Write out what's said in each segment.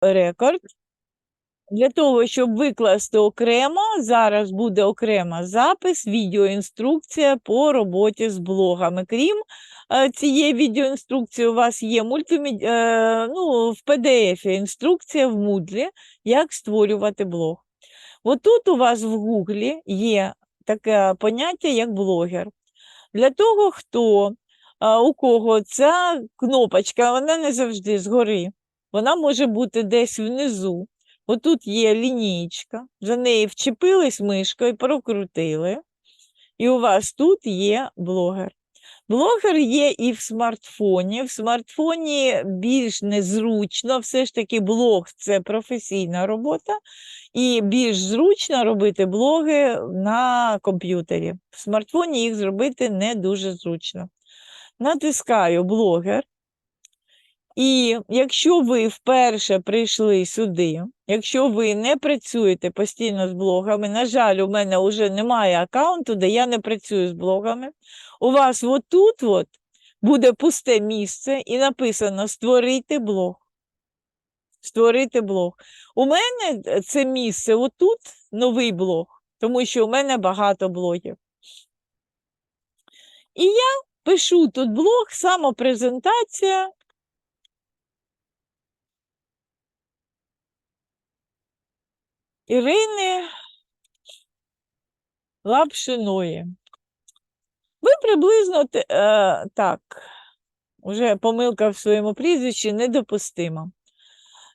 рекорд. Для того, щоб викласти окремо, зараз буде окремо запис, відеоінструкція по роботі з блогами. Крім е, цієї відеоінструкції, у вас є мультимед... е, ну, в PDF інструкція в Moodle, як створювати блог. Отут у вас в Гуглі є таке поняття, як блогер. Для того, хто, у кого ця кнопочка, вона не завжди згори, вона може бути десь внизу. Отут є лінієчка, за неї вчепились мишкою, прокрутили, і у вас тут є блогер. Блогер є і в смартфоні. В смартфоні більш незручно, все ж таки блог це професійна робота, і більш зручно робити блоги на комп'ютері. В смартфоні їх зробити не дуже зручно. Натискаю блогер. І якщо ви вперше прийшли сюди, якщо ви не працюєте постійно з блогами, на жаль, у мене вже немає аккаунту, де я не працюю з блогами, у вас отут от буде пусте місце і написано Створити блог. Створити блог. У мене е, це місце отут новий блог, тому що у мене багато блогів. І я пишу тут блог, самопрезентація. Ірини Лапшиної. Ви приблизно е, так, уже помилка в своєму прізвищі недопустима.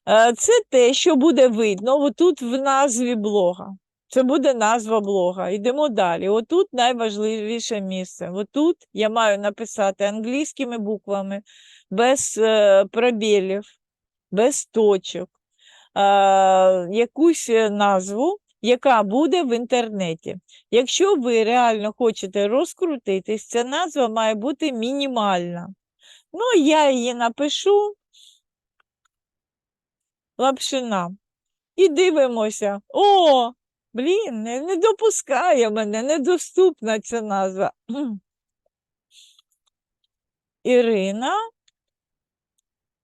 Е, це те, що буде видно отут в назві блога. Це буде назва блога. Йдемо далі. Отут найважливіше місце. Отут я маю написати англійськими буквами, без е, пробілів, без точок, якусь е, назву, яка буде в інтернеті. Якщо ви реально хочете розкрутитись, ця назва має бути мінімальна. Ну, я її напишу лапшина. І дивимося. О, блін, не, не допускає мене, недоступна ця назва. Ірина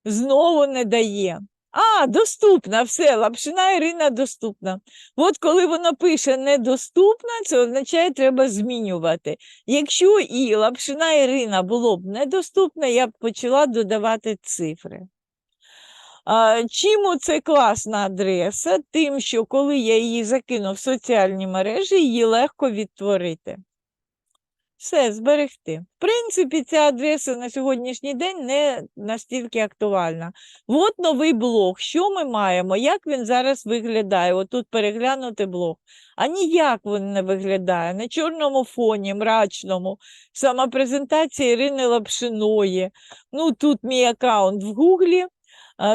знову не дає. А, доступна, все, лапшина Ірина доступна. От коли воно пише недоступна, це означає, треба змінювати. Якщо і лапшина Ірина було б недоступна, я б почала додавати цифри. А, Чим це класна адреса? Тим, що коли я її закину в соціальні мережі, її легко відтворити. Все, зберегти. В принципі, ця адреса на сьогоднішній день не настільки актуальна. От новий блог. Що ми маємо? Як він зараз виглядає? Отут переглянути блог. А ніяк він не виглядає. На чорному фоні, мрачному. Сама презентація Ірини Лапшиної. Ну, тут мій аккаунт в Гуглі.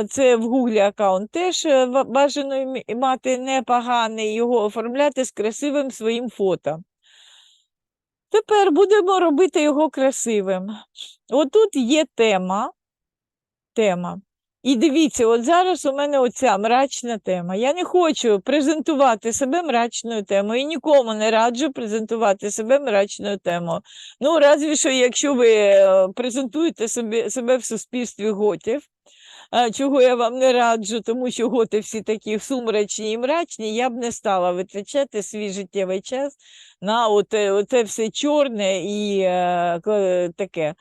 Це в Гуглі аккаунт теж е, бажано мати непоганий, його оформляти з красивим своїм фото. Тепер будемо робити його красивим. Отут є тема. Тема. І дивіться, от зараз у мене оця мрачна тема. Я не хочу презентувати себе мрачною темою і нікому не раджу презентувати себе мрачною темою. Ну, разві що, якщо ви е, презентуєте собі, себе в суспільстві готів, чого я вам не раджу, тому що готи всі такі сумрачні і мрачні, я б не стала витрачати свій життєвий час на оте, оте все чорне і е, таке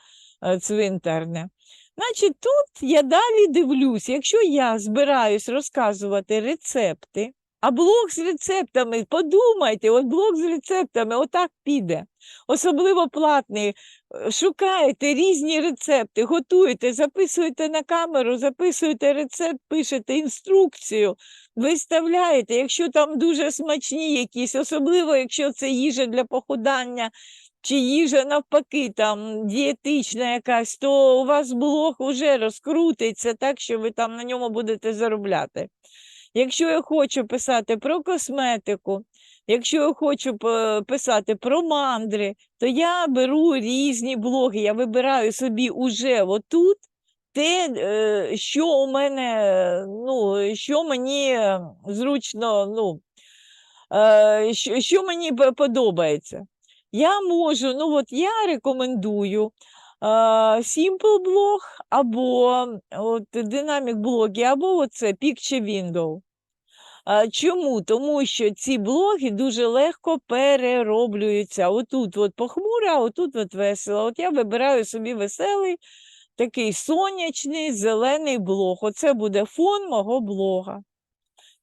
е, цвинтарне. Значить, тут я далі дивлюсь, якщо я збираюсь розказувати рецепти, а блог з рецептами, подумайте, от блог з рецептами отак піде. Особливо платний. Е, Шукаєте різні рецепти, готуєте, записуєте на камеру, записуєте рецепт, пишете інструкцію, виставляєте, якщо там дуже смачні якісь, особливо якщо це їжа для похудання, чи їжа навпаки, там дієтична якась, то у вас блог уже розкрутиться так, що ви там на ньому будете заробляти. Якщо я хочу писати про косметику, якщо я хочу писати про мандри, то я беру різні блоги, я вибираю собі уже отут те, е, що у мене, ну, що мені зручно, ну, е, що мені подобається. Я можу, ну от я рекомендую Simple блог, або от, Dynamic блоги, або оце Picture Window. Чому? Тому що ці блоги дуже легко перероблюються. Отут от похмуро, а отут от весело. От я вибираю собі веселий, такий сонячний, зелений блог. Оце буде фон мого блога.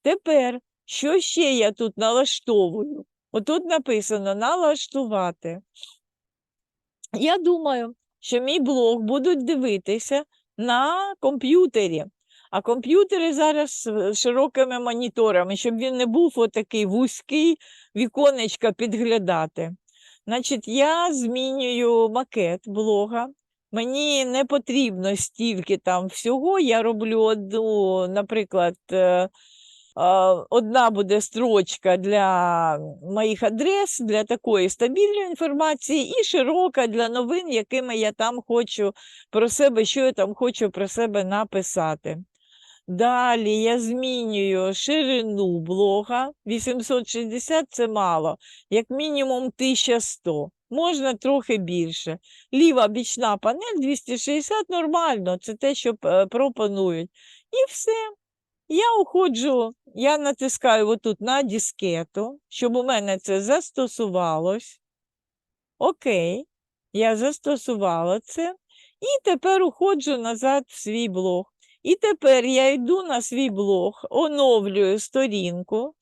Тепер, що ще я тут налаштовую? Отут написано налаштувати. Я думаю, що мій блог будуть дивитися на комп'ютері. А комп'ютери зараз з широкими моніторами, щоб він не був отакий вузький віконечка підглядати. Значить, я змінюю макет блога. Мені не потрібно стільки там всього. Я роблю одну, наприклад, е, одна буде строчка для моїх адрес, для такої стабільної інформації, і широка для новин, якими я там хочу про себе, що я там хочу про себе написати. Далі я змінюю ширину блога. 860 це мало, як мінімум 1100. Можна трохи більше. Ліва бічна панель 260 нормально, це те, що е, пропонують. І все. Я уходжу, я натискаю отут на дискету, щоб у мене це застосувалось. Окей, я застосувала це. І тепер уходжу назад в свій блог. І тепер я йду на свій блог, оновлюю сторінку.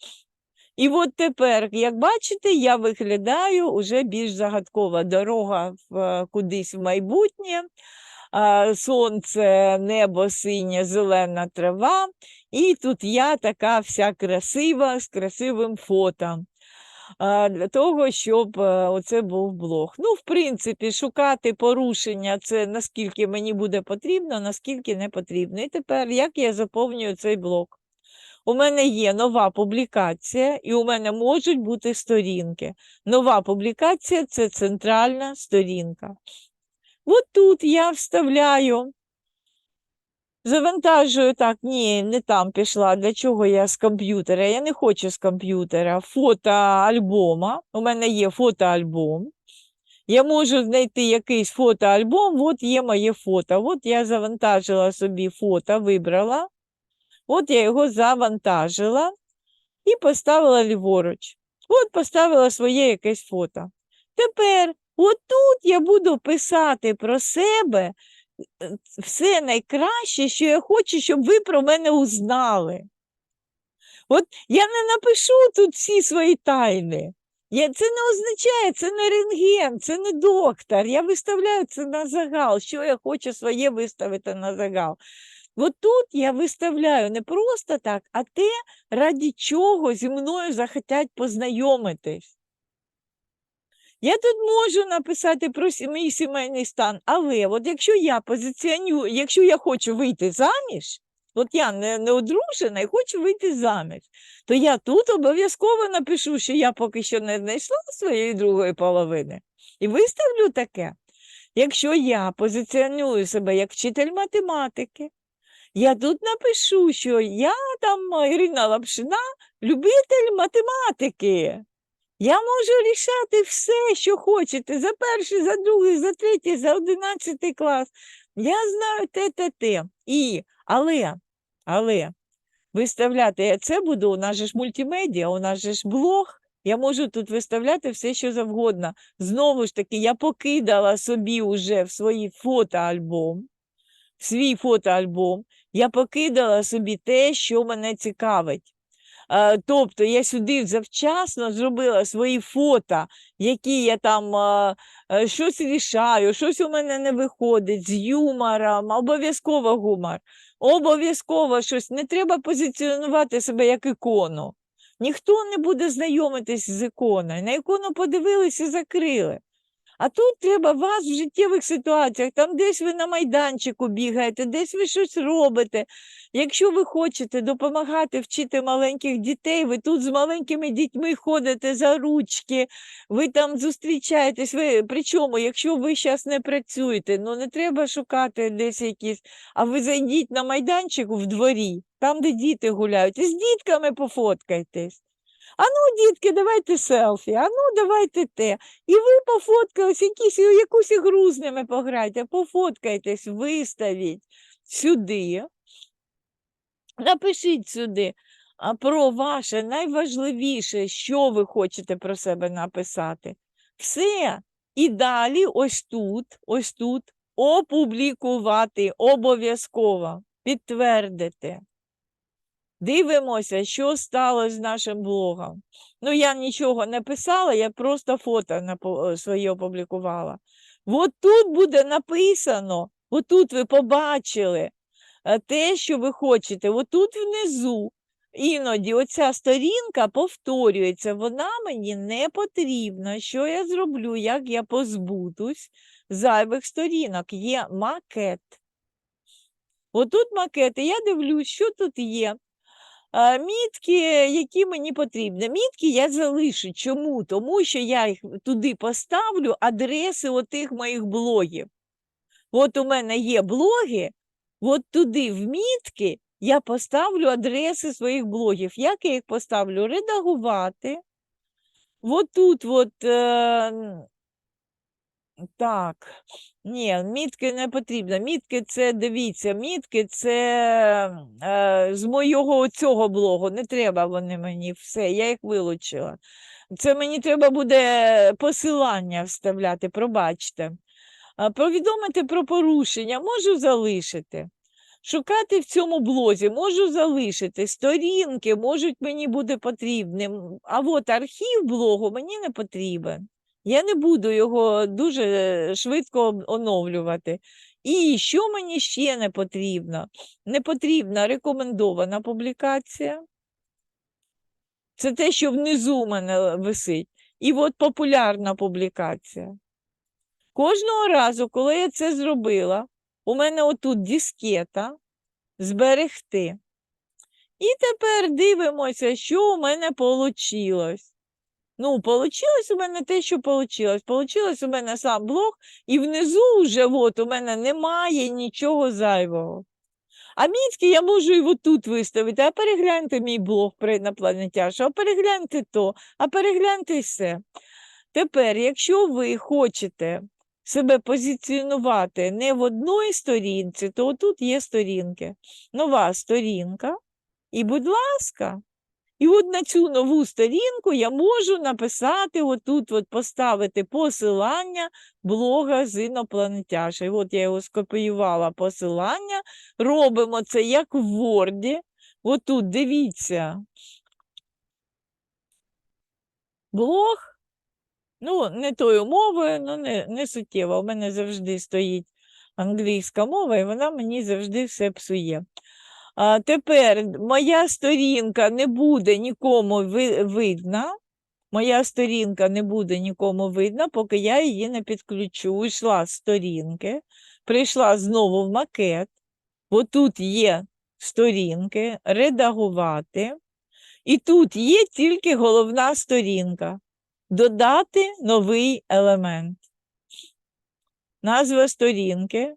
І от тепер, як бачите, я виглядаю уже більш загадкова дорога в, е, кудись в майбутнє. Сонце, небо синє, зелена трава. І тут я така вся красива з красивим фото. Для того, щоб е, оце був блог. Ну, в принципі, шукати порушення це наскільки мені буде потрібно, наскільки не потрібно. І тепер як я заповнюю цей блог? У мене є нова публікація, і у мене можуть бути сторінки. Нова публікація це центральна сторінка. От тут я вставляю, завантажую так, ні, не там пішла. Для чого я з комп'ютера? Я не хочу з комп'ютера. Фото альбома. У мене є фотоальбом. Я можу знайти якийсь фотоальбом, от є моє фото. От я завантажила собі фото, вибрала. От я його завантажила і поставила ліворуч. От поставила своє якесь фото. Тепер отут я буду писати про себе е, все найкраще, що я хочу, щоб ви про мене узнали. От я не напишу тут всі свої тайни. Я, Це не означає, це не рентген, це не доктор. Я виставляю це на загал, що я хочу своє виставити на загал. От тут я виставляю не просто так, а те, раді чого зі мною захотять познайомитись. Я тут можу написати про мій сімейний стан, але от якщо я позиціонюю, якщо я хочу вийти заміж, от я не, не одружена і хочу вийти заміж, то я тут обов'язково напишу, що я поки що не знайшла своєї другої половини. І виставлю таке. Якщо я позиціоную себе як вчитель математики, я тут напишу, що я там Ірина Лапшина, любитель математики. Я можу рішати все, що хочете, за перший, за другий, за третій, за одинадцятий клас. Я знаю те, те, те. І, але, але, виставляти я це буду, у нас же ж мультимедіа, у нас же ж блог. Я можу тут виставляти все, що завгодно. Знову ж таки, я покидала собі уже в свій фотоальбом, в свій фотоальбом, я покидала собі те, що мене цікавить. Е, Тобто я сюди завчасно зробила свої фото, які я там е, е, щось рішаю, щось у мене не виходить з юмором, обов'язково гумор, обов'язково щось. Не треба позиціонувати себе як ікону. Ніхто не буде знайомитись з іконою. На ікону подивилися і закрили. А тут треба вас в життєвих ситуаціях, там десь ви на майданчику бігаєте, десь ви щось робите. Якщо ви хочете допомагати вчити маленьких дітей, ви тут з маленькими дітьми ходите за ручки, ви там зустрічаєтесь. Ви, причому, якщо ви зараз не працюєте, ну не треба шукати десь якісь, а ви зайдіть на майданчик в дворі, там, де діти гуляють, і з дітками пофоткайтесь. А ну, дітки, давайте селфі, а ну, давайте те. І ви пофоткались, якісь, якусь ігру з ними пограйте, пофоткайтесь, виставіть сюди. Напишіть сюди про ваше найважливіше, що ви хочете про себе написати. Все. І далі, ось тут, ось тут, опублікувати обов'язково, підтвердити. Дивимося, що сталося з нашим блогом. Ну, я нічого не писала, я просто фото е, своє опублікувала. От тут буде написано, отут ви побачили е, те, що ви хочете. Отут внизу. Іноді оця сторінка повторюється, вона мені не потрібна. Що я зроблю, як я позбутусь зайвих сторінок? Є макет. Отут макети, я дивлюсь, що тут є. Мітки, які мені потрібні. Мітки я залишу. Чому? Тому що я їх туди поставлю адреси отих моїх блогів. От у мене є блоги, от туди в мітки я поставлю адреси своїх блогів. Як я їх поставлю? Редагувати. От тут, от, е, так, ні, мітки не потрібно. Мітки це, дивіться, мітки це е, з моєго цього блогу. Не треба вони мені все, я їх вилучила. Це мені треба буде посилання вставляти, пробачте. Повідомити про порушення можу залишити. Шукати в цьому блозі можу залишити. Сторінки можуть мені бути потрібні. А от архів блогу мені не потрібен. Я не буду його дуже швидко оновлювати. І що мені ще не потрібно? Не потрібна рекомендована публікація. Це те, що внизу у мене висить. І от популярна публікація. Кожного разу, коли я це зробила, у мене отут дискета зберегти. І тепер дивимося, що у мене вийшло. Ну, получилось у мене те, що получилось. Получилось у мене сам блог, і внизу вже от у мене немає нічого зайвого. А мітки я можу і отут виставити, а перегляньте мій блог про інопланетяша, а перегляньте то, а перегляньте все. Тепер, якщо ви хочете себе позиціонувати не в одній сторінці, то отут є сторінки. Нова сторінка. І, будь ласка, і от на цю нову сторінку я можу написати отут, от поставити посилання блога з інопланетяша. І от я його скопіювала посилання. Робимо це як в Word. Отут дивіться. Блог. Ну, не тою мовою, ну не, не суттєво. У мене завжди стоїть англійська мова, і вона мені завжди все псує. А тепер моя сторінка не буде нікому ви- видна. Моя сторінка не буде нікому видна, поки я її не підключу. Йшла з сторінки, прийшла знову в макет. Отут є сторінки, редагувати. І тут є тільки головна сторінка. Додати новий елемент. Назва сторінки.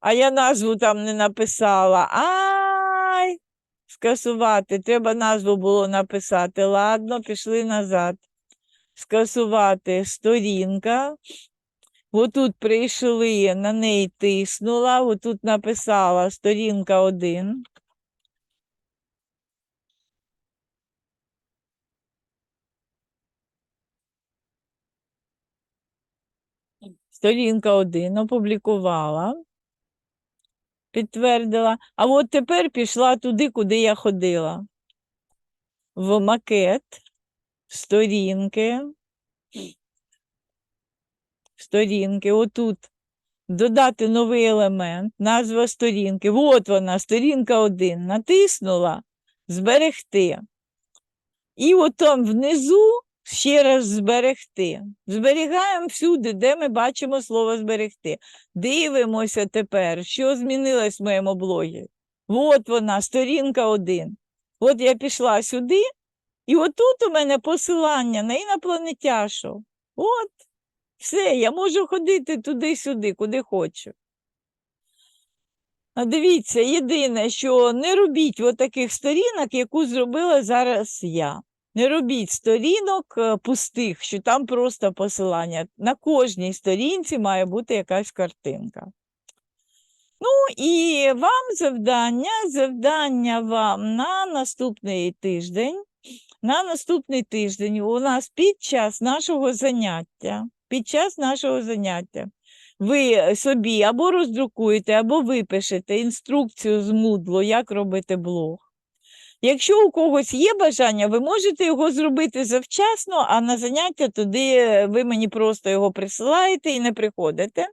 А я назву там не написала. Ай! Скасувати. Треба назву було написати. Ладно, пішли назад. Скасувати сторінка. Отут прийшли, на неї тиснула, отут написала сторінка 1. Сторінка 1 опублікувала, підтвердила. А от тепер пішла туди, куди я ходила. В макет, сторінки. Сторінки, отут. Додати новий елемент, назва сторінки. От вона, сторінка 1. Натиснула зберегти. І от там внизу ще раз зберегти. Зберігаємо всюди, де ми бачимо слово зберегти. Дивимося тепер, що змінилось в моєму блогі. От вона, сторінка 1. От я пішла сюди, і отут у мене посилання на інопланетяшу. От, все, я можу ходити туди-сюди, куди хочу. А дивіться, єдине, що не робіть от сторінок, яку зробила зараз я. Не робіть сторінок е, пустих, що там просто посилання. На кожній сторінці має бути якась картинка. Ну і вам завдання, завдання вам на наступний тиждень. На наступний тиждень у нас під час нашого заняття, під час нашого заняття ви собі або роздрукуєте, або випишете інструкцію з Moodle, як робити блог. Якщо у когось є бажання, ви можете його зробити завчасно, а на заняття туди ви мені просто його присилаєте і не приходите.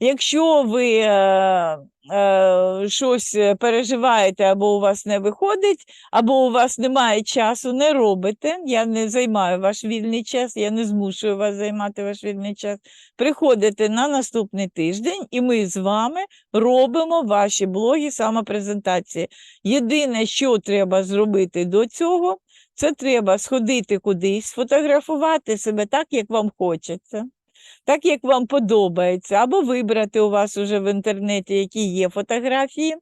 Якщо ви е, е, щось е, переживаєте, або у вас не виходить, або у вас немає часу, не робите. Я не займаю ваш вільний час, я не змушую вас займати ваш вільний час. Приходите на наступний тиждень, і ми з вами робимо ваші блоги самопрезентації. Єдине, що треба зробити до цього, це треба сходити кудись, сфотографувати себе так, як вам хочеться так як вам подобається, або вибрати у вас уже в інтернеті, які є фотографії,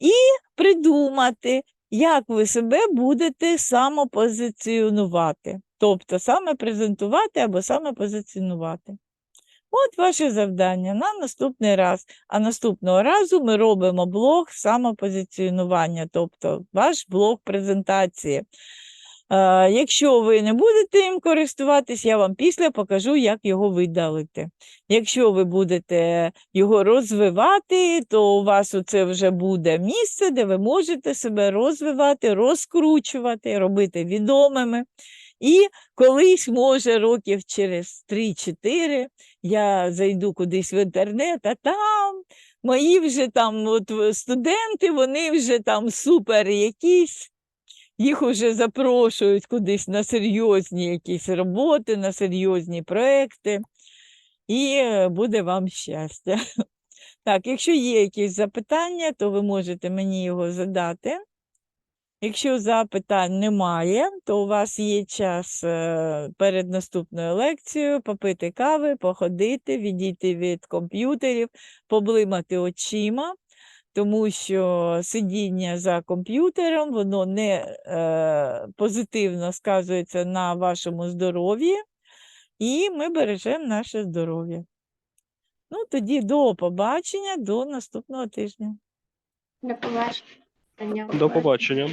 і придумати, як ви себе будете самопозиціонувати. Тобто саме презентувати або саме позиціонувати. От ваше завдання на наступний раз. А наступного разу ми робимо блог самопозиціонування, тобто ваш блог презентації. Е, Якщо ви не будете їм користуватись, я вам після покажу, як його видалити. Якщо ви будете його розвивати, то у вас оце вже буде місце, де ви можете себе розвивати, розкручувати, робити відомими. І колись, може, років через 3-4 я зайду кудись в інтернет, а там мої вже там от, студенти, вони вже там супер якісь їх уже запрошують кудись на серйозні якісь роботи, на серйозні проекти, і е, буде вам щастя. Так, якщо є якісь запитання, то ви можете мені його задати. Якщо запитань немає, то у вас є час е, перед наступною лекцією попити кави, походити, відійти від комп'ютерів, поблимати очима тому що сидіння за комп'ютером воно не е, позитивно сказується на вашому здоров'ї, і ми бережемо наше здоров'я. Ну, тоді до побачення, до наступного тижня. До побачення. До побачення.